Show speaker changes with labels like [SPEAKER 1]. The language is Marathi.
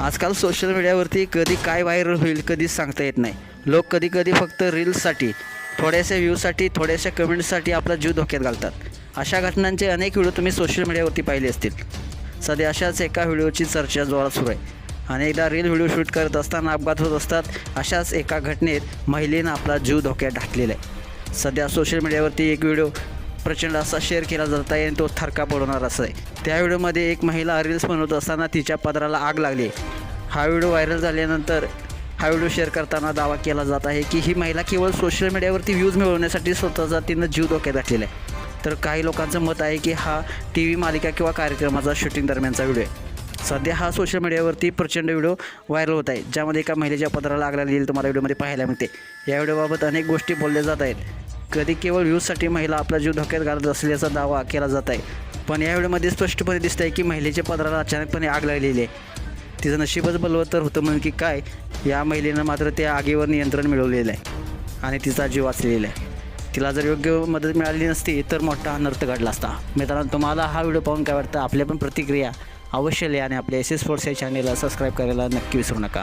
[SPEAKER 1] आजकाल सोशल मीडियावरती कधी काय व्हायरल होईल कधीच सांगता येत नाही. लोक कधी कधी फक्त रील्ससाठी थोड्याशा व्ह्यूसाठी थोड्याशा कमेंट्ससाठी आपला जीव धोक्यात घालतात. अशा घटनांचे अनेक व्हिडिओ तुम्ही सोशल मीडियावरती पाहिले असतील. सध्या अशाच एका व्हिडिओची चर्चा जोरात सुरू आहे. अनेकदा रील व्हिडिओ शूट करत असताना अपघात होत असतात अशाच एका घटनेत महिलेनं आपला जीव धोक्यात ढाकलेला आहे. सध्या सोशल मीडियावरती एक व्हिडिओ प्रचंड असा शेअर केला जात आहे आणि तो थरका पडवणार असा आहे. त्या व्हिडिओमध्ये एक महिला रील्स बनवत असताना तिच्या पदराला आग लागली हा व्हिडिओ व्हायरल झाल्यानंतर हा व्हिडिओ शेअर करताना दावा केला जात आहे की ही महिला केवळ सोशल मीडियावरती व्ह्यूज मिळवण्यासाठी स्वतःचा तिनं जीव धोक्यात घातलेला आहे. तर काही लोकांचं मत आहे की हा टी व्ही मालिका किंवा कार्यक्रमाचा शूटिंग दरम्यानचा व्हिडिओ आहे. सध्या हा सोशल मीडियावरती प्रचंड व्हिडिओ व्हायरल होत आहे ज्यामध्ये एका महिलेच्या पदराला आग लागलेली तुम्हाला व्हिडिओमध्ये पाहायला मिळते. या व्हिडिओबाबत अनेक गोष्टी बोलल्या जात आहेत. कधी केवळ व्ह्यूजसाठी महिला आपला जीव धोक्यात घालत असल्याचा दावा केला जात आहे. पण या व्हिडिओमध्ये स्पष्टपणे दिसत आहे की महिलेच्या पदराला अचानकपणे आग लागलेली आहे. तिचं नशीबच बलवत्तर होतं म्हणून की काय या महिलेनं मात्र त्या आगीवर नियंत्रण मिळवलेलं आहे आणि तिचा जीव वाचलेला आहे. तिला जर योग्य मदत मिळाली नसती तर मोठा अनर्थ घडला असता. मित्रांनो तुम्हाला हा व्हिडिओ पाहून काय वाटतं? आपल्या पण प्रतिक्रिया अवश्य लिहा आणि आपल्या एस एस स्पोर्ट्स या चॅनेलला सबस्क्राईब करायला नक्की विसरू नका.